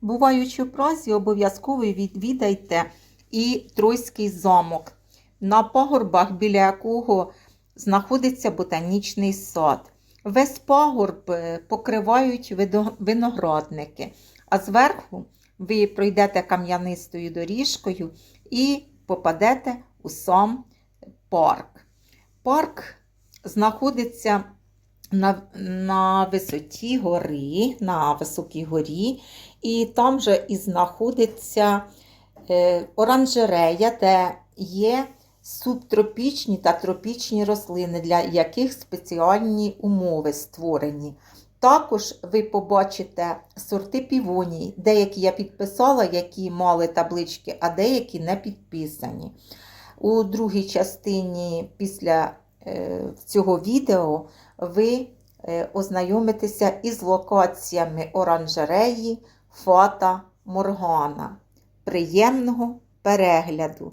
Буваючи в Празі, обов'язково відвідайте і Тройський замок, на пагорбах, біля якого знаходиться ботанічний сад. Весь пагорб е, покривають виноградники, а зверху ви пройдете кам'янистою доріжкою і попадете у сам парк. Парк знаходиться на, на висоті гори, на високій горі, і там же і знаходиться е, оранжерея, де є субтропічні та тропічні рослини, для яких спеціальні умови створені. Також ви побачите сорти півоній. Деякі я підписала, які мали таблички, а деякі не підписані. У другій частині після е, цього відео ви е, ознайомитеся із локаціями оранжереї Фата Моргана. Приємного перегляду!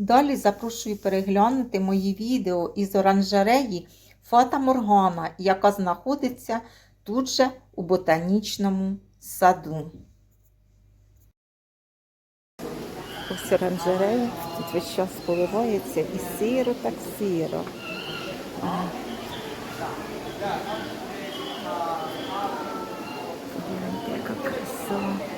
Далі запрошую переглянути мої відео із оранжереї Фата Моргана, яка знаходиться тут же у ботанічному саду. Ось оранжерея, тут весь час поливається і сиро, так сиро. А. Гляньте, яка краса.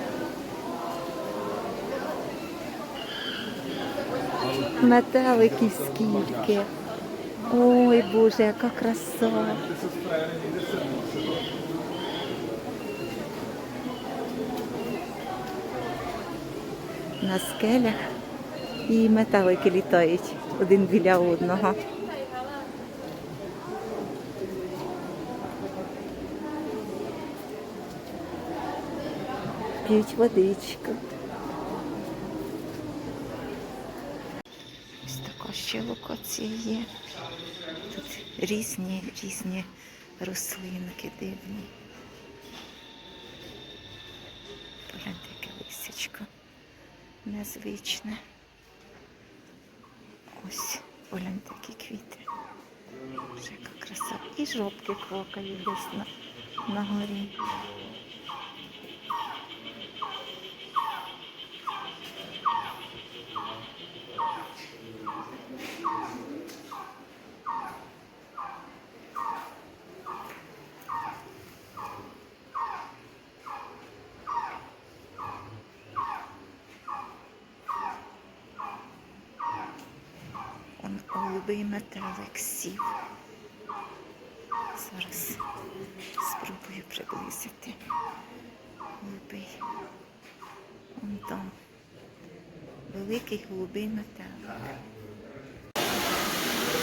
Метеликів скільки. Ой, Боже, яка краса. На скелях і метелики літають один біля одного. П'ють водичку. Така ще локація є. Тут різні, різні рослинки дивні. Погляньте, яке лисячко незвичне. Ось, погляньте, які квіти. Яка краса. І жовтки квакають десь на, на горі. Он голубий метелик сів. Зараз спробую приблизити. Голубий. Он там. Великий голубий метелик.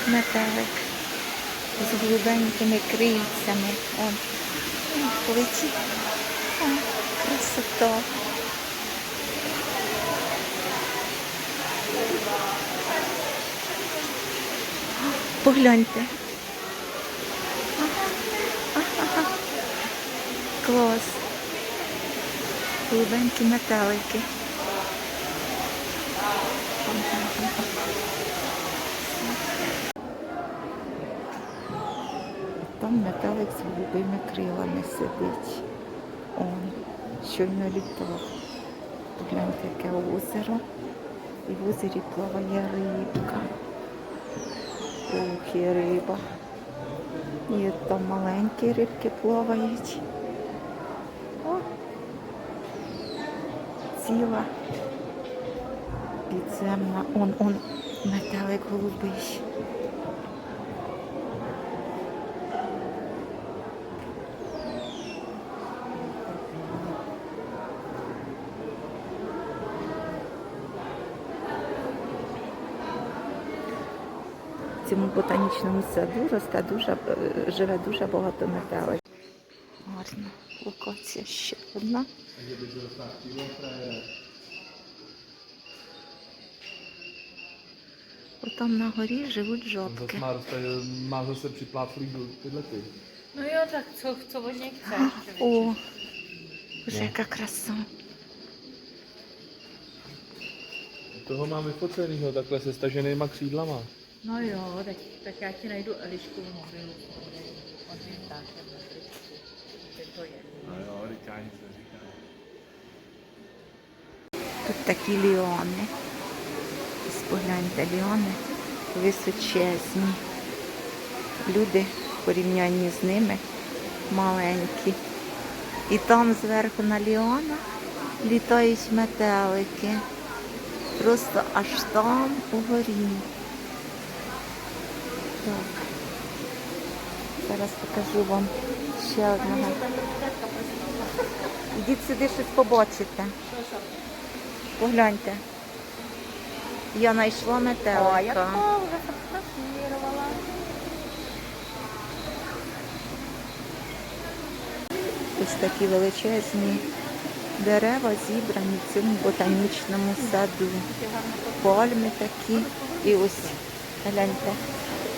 Метелик з голубенькими крильцями. Он, он полетів. Красота. Погляньте. Клас. Голубенькі метелики. Там метелик з голубими крилами сидить. Он щойно літав. Погляньте, яке озеро. І в озері плаває рибка. Ух, і риба. І там маленькі рибки плавають. О, ціла підземна. Он, он, метелик голубий. цьому ботанічному саду росте дуже, е, живе дуже багато метелик. Гарна локація ще одна. Отам на горі живуть Zase жабки. má, zase, má zase připláclý do tyhle ty. No jo, tak co, co od něj chceš? člověče? О, Боже, No. яка краса. Toho mám vyfocenýho takhle se staženýma křídlama. No jo, tak, tak já ti najdu Elišku v mobilu. On je ptákem na tričku. Kde to je? No jo, říká nic neříká. Тут такі ліони. Погляньте, ліони височезні. Люди в порівнянні з ними маленькі. І там зверху на ліона літають метелики. Просто аж там угорі. Так. Зараз покажу вам ще одного. Ідіть сюди щось побачите. Погляньте. Я знайшла метелика. Ось такі величезні дерева зібрані в цьому ботанічному саду. Пальми такі. І ось, гляньте,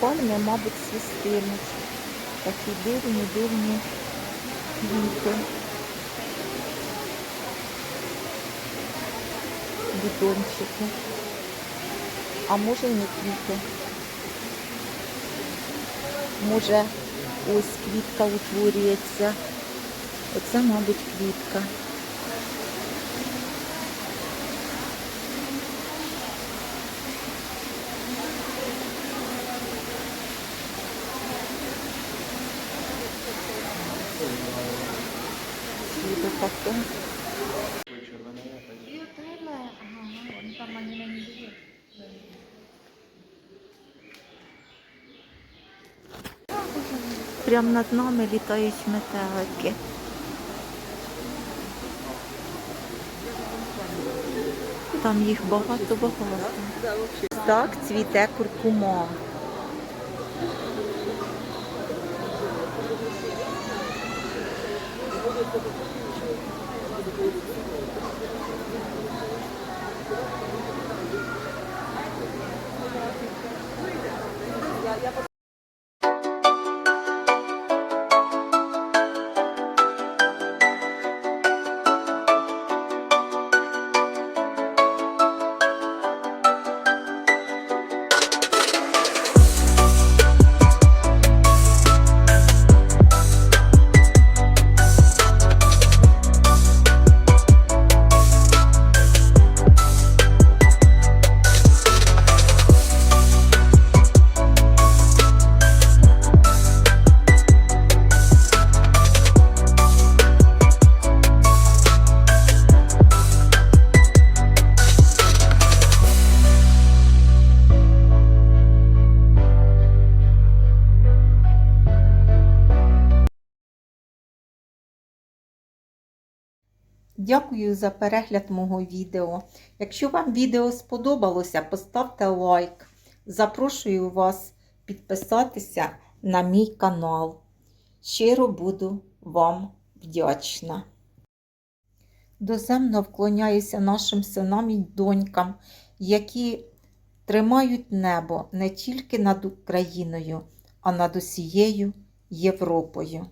пальми, мабуть, свистимуть. Такі дивні, дивні квіти. Бутончики. А може і не квіти. Може, ось квітка утворюється. Оце, мабуть, квітка. Vidět. Прямо над нами літають метелики. Там їх багато-багато. Так цвіте куркума. Дякую за перегляд мого відео. Якщо вам відео сподобалося, поставте лайк. Запрошую вас підписатися на мій канал. Щиро буду вам вдячна. Доземно вклоняюся нашим синам і донькам, які тримають небо не тільки над Україною, а над усією Європою.